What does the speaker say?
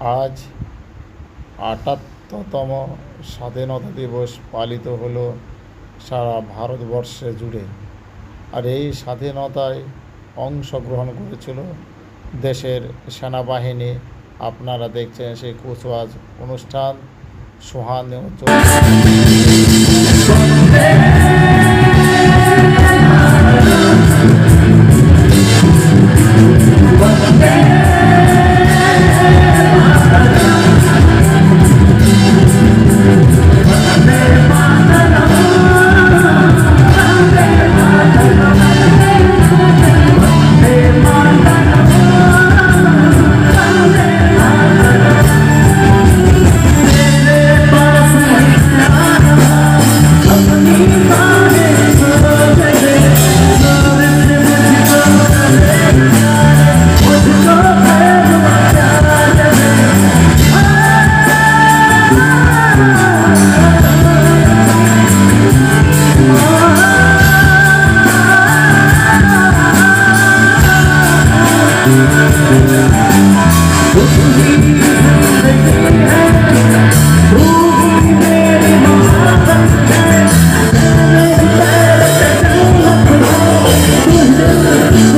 আজ আটাত্তরতম স্বাধীনতা দিবস পালিত হলো সারা ভারতবর্ষে জুড়ে। আর এই স্বাধীনতায় অংশগ্রহণ করেছিল দেশের সেনাবাহিনী। আপনারা দেখছেন সেই কুচওয়াজ অনুষ্ঠান, সোহান Yeah.